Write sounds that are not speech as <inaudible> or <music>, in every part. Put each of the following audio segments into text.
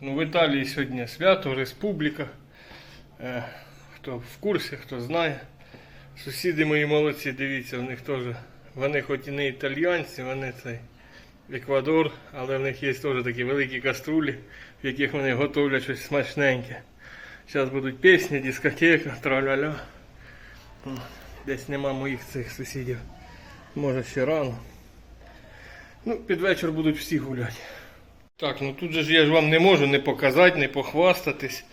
Ну, в Італії сьогодні свято, республіка. Е, хто в курсі, хто знає. Сусіди мої молодці, дивіться, в них теж. Вони хоч і не італійці, вони цей Еквадор, але в них є теж такі великі каструлі, в яких вони готовлять щось смачненьке. Зараз будуть пісні, дискотека, траля-ля. Десь нема моїх цих сусідів. Може ще рано. Ну, під вечір будуть всі гуляти. Так, ну тут же ж я ж вам не можу не показати, не похвастатись.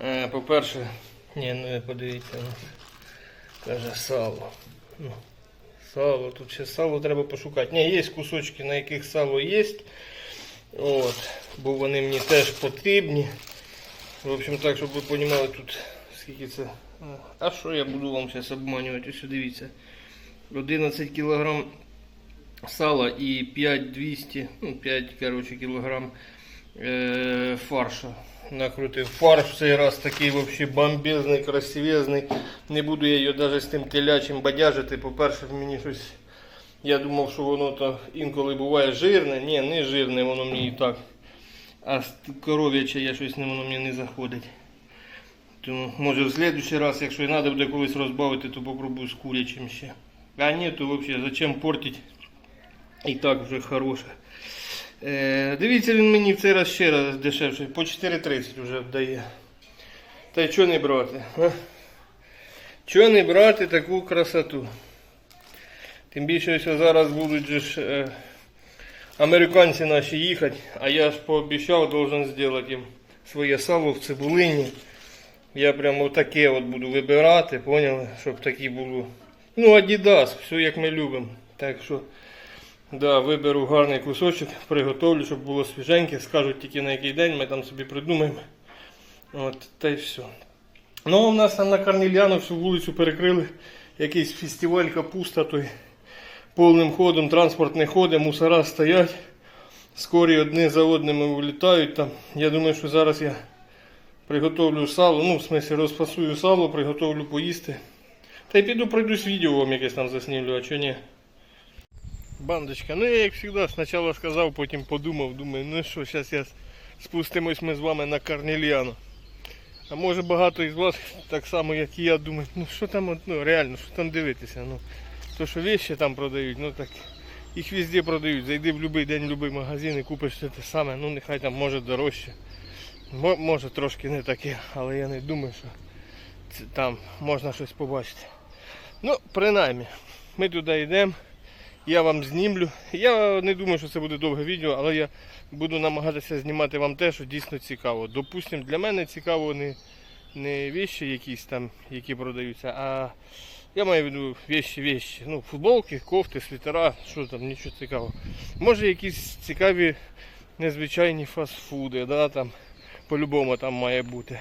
Е, по-перше, ні, ну подивіться, ну, каже сало. Ну, сало, тут ще сало треба пошукати. Ні, є кусочки, на яких сало є. От, бо вони мені теж потрібні. В общем, так, щоб ви розуміли, тут скільки це. А що я буду вам зараз обманювати? Ось дивіться. 11 кілограм сала і 5200, ну 5 короче, кілограм е, фарша. Накрутив фарш в цей раз такий вообще бомбезний, красивезний. Не буду я його навіть з тим телячим бадяжити. По-перше, мені щось. Я думав, що воно то інколи буває жирне. Ні, не жирне, воно мені і так. А коров'яче я щось не воно мені не заходить. Тому може в следующий раз, якщо і треба буде колись розбавити, то попробую з курячим ще. А ні, то взагалі зачем портить? І так вже хороше. Е, дивіться, він мені в цей раз ще раз дешевше. По 4,30 вже вдає. Та й чого не брати? А? Чого не брати таку красоту? Тим більше, що зараз будуть же ж, е, американці наші їхати, а я ж пообіцяв, должен зробити їм своє сало в цибулині. Я прямо таке от буду вибирати, поняли? Щоб такі було. Ну, Adidas, все як ми любимо. Так що, да, виберу гарний кусочок, приготовлю, щоб було свіженьке. Скажуть тільки на який день, ми там собі придумаємо. От, та й все. Ну, у нас там на Карнільяну всю вулицю перекрили якийсь фестиваль капуста, той повним ходом, транспорт не ходить, мусора стоять. Скорі одні за одними вилітають там. Я думаю, що зараз я приготовлю сало, ну, в смысле, розфасую сало, приготовлю поїсти. Та й піду пройдусь відео вам якесь там заснімлю, а чого ні. Бандочка, ну я як завжди спочатку сказав, потім подумав, думаю, ну що, зараз я спустимось ми з вами на Карнільяну. А може багато із вас <laughs> так само, як і я, думають, ну що там, ну реально, що там дивитися. Ну, то, що вещи там продають, ну так їх везде продають. Зайди в будь-який день, в будь-який магазин і купиш все те саме, ну нехай там може дорожче. Мо- Може трошки не таке, але я не думаю, що там можна щось побачити. Ну, принаймні, ми туди йдемо. Я вам знімлю. Я не думаю, що це буде довге відео, але я буду намагатися знімати вам те, що дійсно цікаво. Допустим, для мене цікаво не, не вещі якісь там, які продаються, а я маю в виду вещі, вещі. Ну, футболки, кофти, світера, що там, нічого цікавого. Може якісь цікаві незвичайні фастфуди, да, там, по-любому там має бути.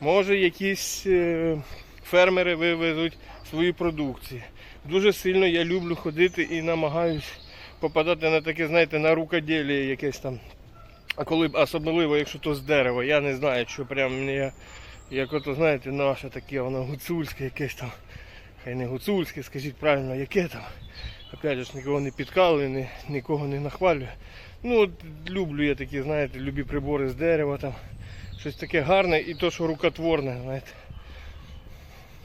Може якісь е, фермери вивезуть свою продукцію. Дуже сильно я люблю ходити і намагаюсь попадати на таке, знаєте, на рукоділля якесь там. А коли особливо, якщо то з дерева, я не знаю, що прям мені як ото, знаєте, наше таке, воно гуцульське якесь там. Хай не гуцульське, скажіть правильно, яке там. Опять ж нікого не підкалую, ні, нікого не нахвалюю. Ну от люблю я такі, знаєте, любі прибори з дерева там. Щось таке гарне і то, що рукотворне, знаєте.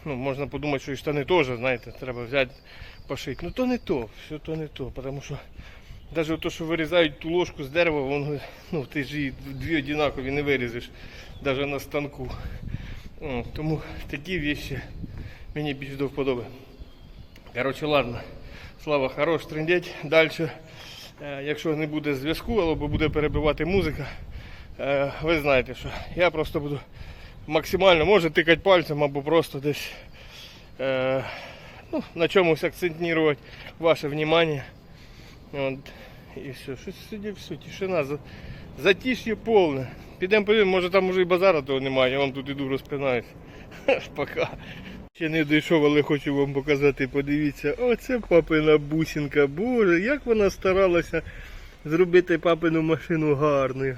Ну, можна подумати, що і штани теж, знаєте, треба взяти, пошити. Ну то не то, все то не то, тому що навіть то, що вирізають ту ложку з дерева, воно, ну, ти ж її дві однакові не вирізеш, навіть на станку. Тому такі вещи мені більш до вподоби. Коротше, ладно. Слава хорош трендеть. Далі, е, якщо не буде зв'язку або буде перебивати музика, е, ви знаєте, що я просто буду максимально може тикати пальцем або просто десь е, ну, на чомусь акцентувати ваше внимание. От. І все. Щось сьогодні все, тишина, за- затиш'я повне. Підемо подивимо, може там уже і базара того немає, я вам тут іду розпинаюсь. <laughs> Пока. Ще не дійшов, але хочу вам показати, подивіться. Оце папина бусинка. Боже, як вона старалася зробити папину машину гарною.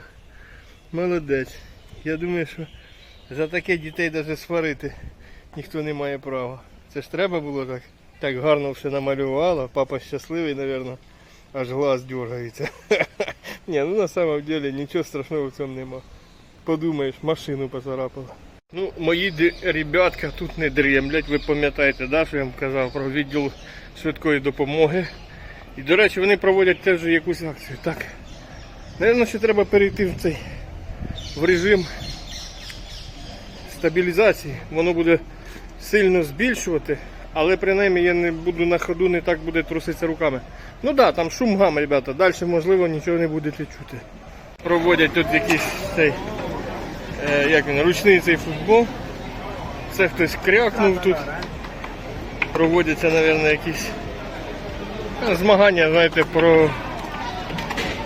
Молодець. Я думаю, що за таке дітей навіть сварити ніхто не має права. Це ж треба було так. Так гарно все намалювала. Папа щасливий, мабуть. Аж глаз дергається. <laughs> Ні, ну на самом деле нічого страшного в цьому нема. Подумаєш, машину поцарапала. Ну, мої ребятка тут не дрімлять, ви пам'ятаєте, да, що я вам казав про відділ швидкої допомоги. І, до речі, вони проводять теж якусь акцію. Так. Наверно, що треба перейти в цей в режим стабілізації. Воно буде сильно збільшувати, але принаймні я не буду на ходу, не так буде труситися руками. Ну так, да, там шум гам, ребята, далі можливо нічого не будете чути. Проводять тут якийсь цей, е, як він, ручний цей футбол. Це хтось крякнув тут. Проводяться, мабуть, якісь е, змагання, знаєте, про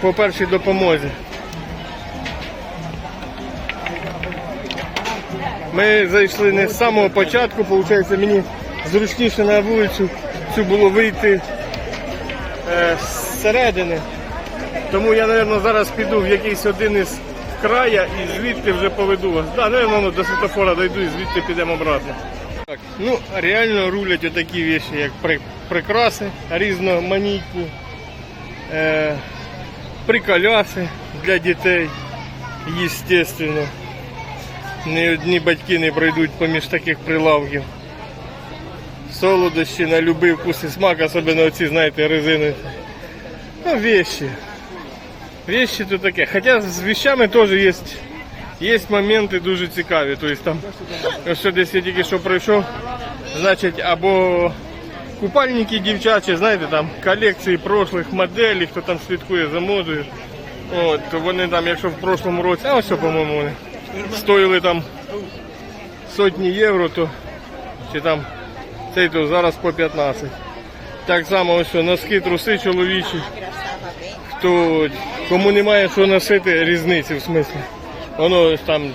по першій допомозі. Ми зайшли не з самого початку, виходить, мені зручніше на вулицю цю було вийти е, зсередини. Тому я, мабуть, зараз піду в якийсь один із края і звідти вже поведу вас. Да, наверное, до світофора дойду і звідти підемо обратно. Так, ну, реально рулять отакі вещи, як прикраси різноманітні, е, приколяси для дітей, естественно. Ні одні батьки не пройдуть поміж таких прилавків. Солодощі на любий вкус і смак, особливо оці, знаєте, резини. Ну, вещи. Вещи то таке. Хоча з вещами теж є, є моменти дуже цікаві. Тобто там, якщо десь я тільки що пройшов, значить, або купальники дівчачі, знаєте, там колекції прошлих моделей, хто там слідкує за модою. От, то вони там, якщо в прошлому році, а ось, по-моєму, вони стоїли там сотні євро, то чи там цей то зараз по 15. Так само ось носки, труси чоловічі. Хто кому немає що носити, різниці в смислі. Воно там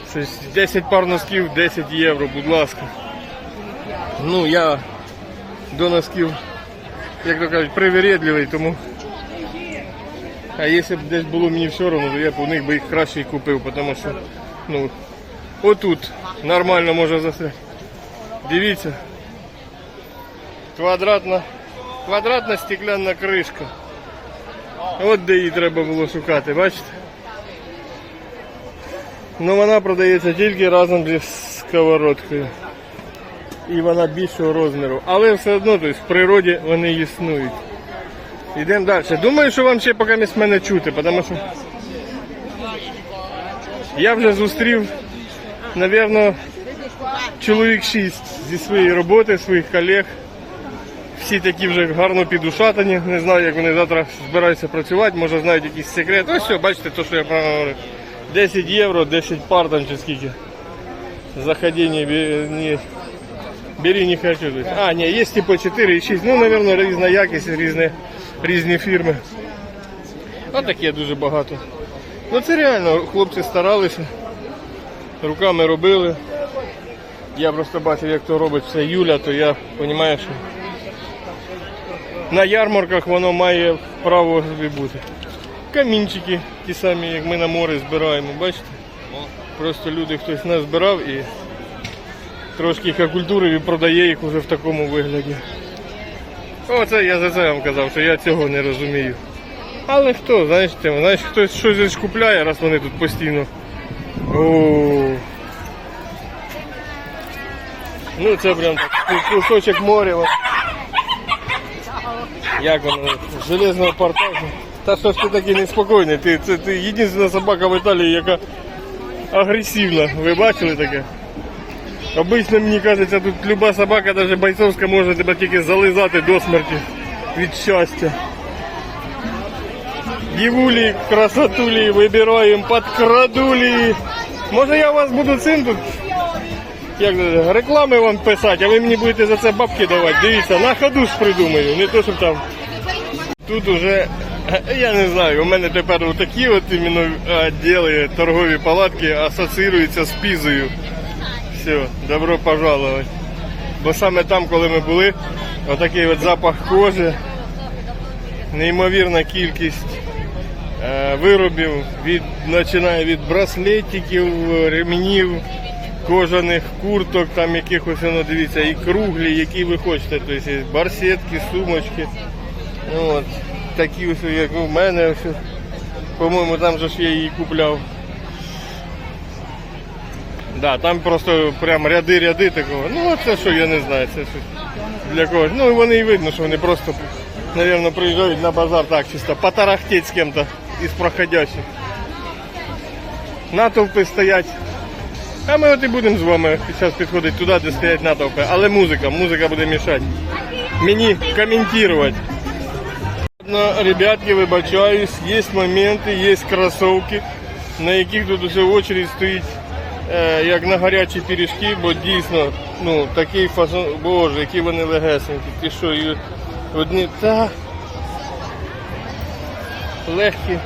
10 пар носків, 10 євро, будь ласка. Ну я до носків, як то кажуть, привередливий, тому. А якщо б десь було мені все одно, то я б у них би їх краще купив, тому що ну, отут нормально може застряти. Дивіться. Квадратна, квадратна стеклянна кришка. От де її треба було шукати, бачите? Ну вона продається тільки разом зі сковородкою. І вона більшого розміру. Але все одно тобто, в природі вони існують. Йдемо далі. Думаю, що вам ще поки мене чути, тому що я вже зустрів, напевно, чоловік 6 зі своєї роботи, своїх колег. Всі такі вже гарно підушатані. Не знаю, як вони завтра збираються працювати, може знають якийсь секрет. Ось все, бачите, то, що я говорив. 10 євро, 10 пар там чи скільки. Заходіння бе- не, бери не хочу. А, ні, є типу 4 і 6. Ну, напевно, різна якість, різні, різні фірми. Отаке дуже багато. Ну це реально, хлопці старалися, руками робили. Я просто бачив, як то робить все Юля, то я розумію, що на ярмарках воно має право бути. Камінчики, ті самі, як ми на море збираємо, бачите? Просто люди хтось нас збирав і трошки їх окультурив і продає їх уже в такому вигляді. Оце я за це вам казав, що я цього не розумію. Але хто, знаєш, ти, знаєш, хтось щось купляє, раз вони тут постійно. О. Ну це прям кусочок моря. Як воно? Железного портажу. Та що ж ти такий неспокійний? Ти, це ти єдина собака в Італії, яка агресивна. Ви бачили таке? Обично мені кажеться, тут люба собака, навіть бойцовська, може тебе тільки зализати до смерті від щастя. Дівулі, красотулі, вибираємо, подкрадулі. Може я у вас буду цим тут як реклами вам писати, а ви мені будете за це бабки давати. Дивіться, на ходу ж придумаю, не то, що там. Тут уже, <laughs> я не знаю, у мене тепер такі от іменно відділи, торгові палатки асоціюються з пізою. Все, добро пожаловать. Бо саме там, коли ми були, отакий от запах кожи, неймовірна кількість виробів, від, починає від браслетиків, ремнів, кожаних курток, там якихось, ну, дивіться, і круглі, які ви хочете. Тобто є барсетки, сумочки. Ну, от, такі ось, як у мене. По-моєму, там же ж я її купляв. Да, там просто прям ряди-ряди такого. Ну це що, я не знаю, це щось для когось. Ну вони і видно, що вони просто, мабуть, приїжджають на базар так чисто потарахтеть з ким-то із проходящих. Натовпи стоять. А ми от і будемо з вами зараз підходити туди, де стоять натовпи. Але музика, музика буде мішати. Мені коментувати. Ребятки, вибачаюсь, є моменти, є кросовки, на яких тут уже очередь стоїть е, як на гарячі пиріжки, бо дійсно ну, такий фасон, боже, які вони легесенькі, ти що, і одні та легкі,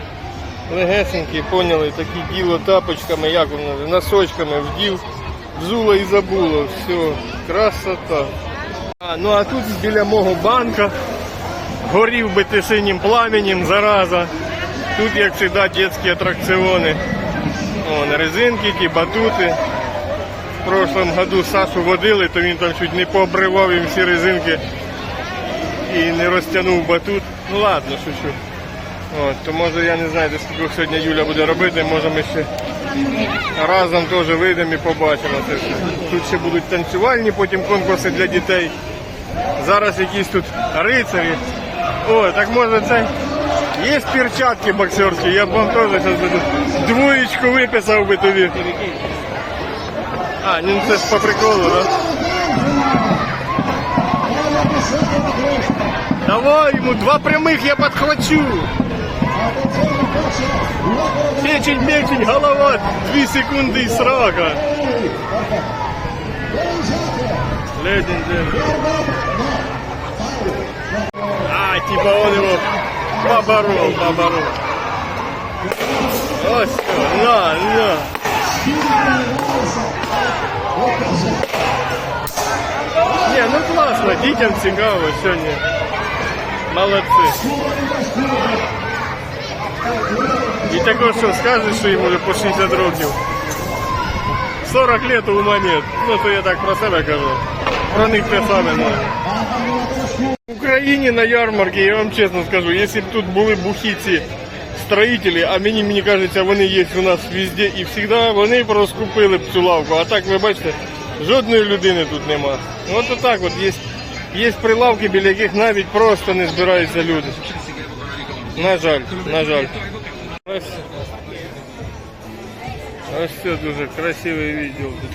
легесенькі, поняли, такі діло тапочками, як воно, носочками вдів, взуло і забуло, все, красота. А, ну а тут біля мого банка горів би ти синім пламенем, зараза. Тут, як завжди, дитячі атракціони. Вон, резинки, ті батути. В прошлом году Сашу водили, то він там чуть не пообривав їм всі резинки і не розтягнув батут. Ну ладно, шучу. От, то може я не знаю, до скільки сьогодні Юля буде робити, може ми ще разом теж вийдемо і побачимо це все. Тут ще будуть танцювальні, потім конкурси для дітей. Зараз якісь тут рицарі. О, так може це. Є перчатки боксерські, я б вам теж зараз буду двоєчку виписав би тобі. А, ну це ж по приколу, да? Давай ему два прямых я подхвачу. Печень, печень, голова, дві секунди і срака. Легендарный. А, типа он его поборол, поборол. Ось, що, на, на. Не, ну класно, дітям цікаво сьогодні. Молодці. І також що скажеш, що йому вже по 60 років. 40 лет у момент. Ну то я так про себе кажу. Про них те саме. Ну. В Україні на ярмарці, я вам чесно скажу, якщо б тут були бухіці строїтелі, а мені, мені кажеться, вони є у нас везде і завжди, вони б розкупили б цю лавку. А так ви бачите, жодної людини тут нема. От отак от є, є прилавки, біля яких навіть просто не збираються люди. На жаль, на жаль. Ось, ось це дуже красивий відділ тут.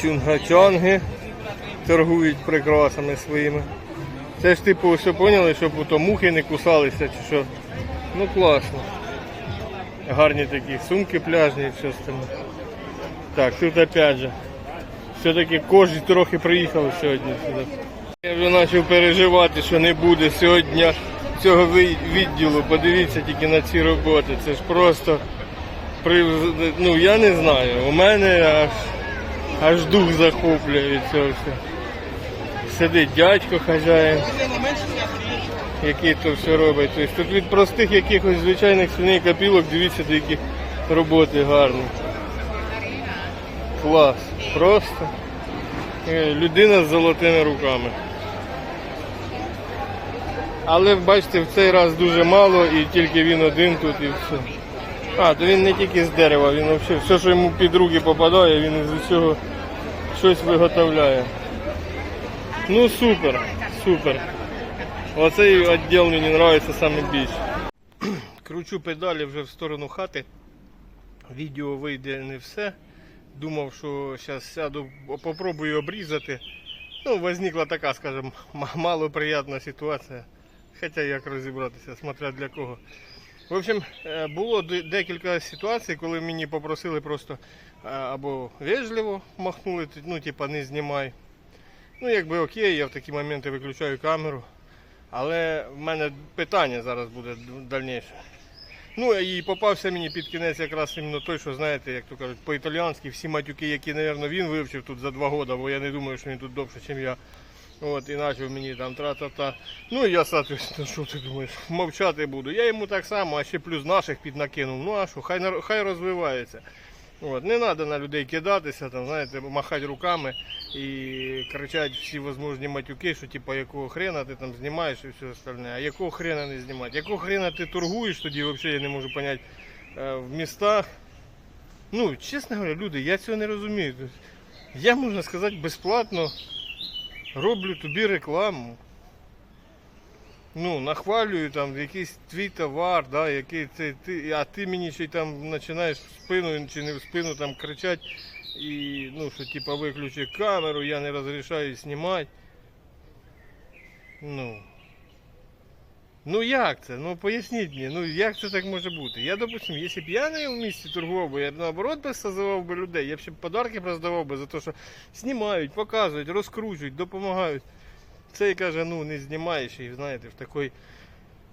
Чунгачанги торгують прикрасами своїми. Це ж типу, все поняли, щоб ото мухи не кусалися чи що. Ну класно. Гарні такі сумки пляжні і все остальне. Так, тут опять же. Все-таки кожен трохи приїхав сьогодні сюди. Я вже почав переживати, що не буде сьогодні цього відділу. Подивіться тільки на ці роботи. Це ж просто ну я не знаю. У мене аж, аж дух захоплює від цього всього. Сидить дядько хазяїн, який то все робить. Тобто тут від простих якихось звичайних свиней копілок, дивіться, до яких роботи гарні. Клас. Просто е, людина з золотими руками. Але бачите, в цей раз дуже мало і тільки він один тут і все. А, то він не тільки з дерева, він взагалі все, що йому під руки попадає, він з цього щось виготовляє. Ну супер, супер. Оцей відділ мені подобається саме більше. Кручу педалі вже в сторону хати. Відео вийде не все. Думав, що зараз сяду, попробую обрізати. Ну, возникла така, скажімо, малоприятна ситуація. Хоча як розібратися, смотря для кого. В общем, е, було декілька ситуацій, коли мені попросили просто е, або вежливо махнули, ну, типа не знімай. Ну, якби окей, я в такі моменти виключаю камеру. Але в мене питання зараз буде дальніше. Ну і попався мені під кінець якраз іменно той, що знаєте, як то кажуть, по-італіянськи всі матюки, які, мабуть, він вивчив тут за два роки, бо я не думаю, що він тут довше, ніж я. От, і почав мені там тра-та-та. Ну і я, соответственно, що ти думаєш, мовчати буду. Я йому так само, а ще плюс наших піднакинув. Ну а що, хай, хай розвивається. От, не треба на людей кидатися, там, знаєте, махати руками і кричати всі можливі матюки, що типу, якого хрена ти там знімаєш і все остальне. А якого хрена не знімати? Якого хрена ти торгуєш тоді, взагалі я не можу зрозуміти, в містах. Ну, чесно говоря, люди, я цього не розумію. Тобто, Я, можна сказати, безплатно роблю тобі рекламу. Ну, нахвалюю там якийсь твій товар, да, який ти, ти, а ти мені ще й там починаєш в спину чи не в спину там кричати, і, ну, що типа виключи камеру, я не розрішаю знімати. Ну. Ну як це? Ну поясніть мені, ну як це так може бути? Я, допустим, якщо б я не в місті торгував би, я б наоборот би созивав би людей, я б ще б подарки роздавав би за те, що знімають, показують, розкручують, допомагають. Цей каже, ну не знімаєш і знаєте, в такій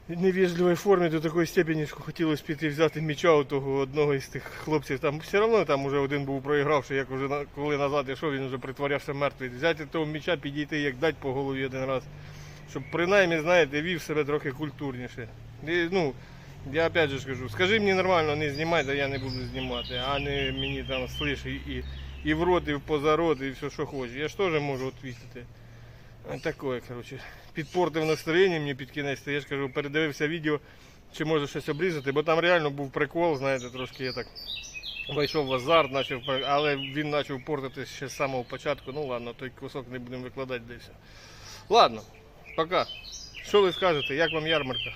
невежливій формі до такої степені, що хотілося піти взяти м'яча у того одного із тих хлопців. Там все одно там уже один був проігравший, як уже коли назад йшов, він вже притворявся мертвий. Взяти того м'яча, підійти, як дать по голові один раз. Щоб принаймні, знаєте, вів себе трохи культурніше. І, ну, я опять же ж кажу, скажи мені нормально, не знімай, то я не буду знімати, а не мені там слиш і, і, і в рот, і в поза рот, і все, що хочеш. Я ж теж можу відвісити. Таке, коротше. Підпортив настроєння мені під кінець, я ж кажу, передивився відео, чи може щось обрізати, бо там реально був прикол, знаєте, трошки я так вийшов в азарт, начав, але він почав портити ще з самого початку. Ну ладно, той кусок не будемо викладати десь. Ладно, пока. Що ви скажете, як вам ярмарка?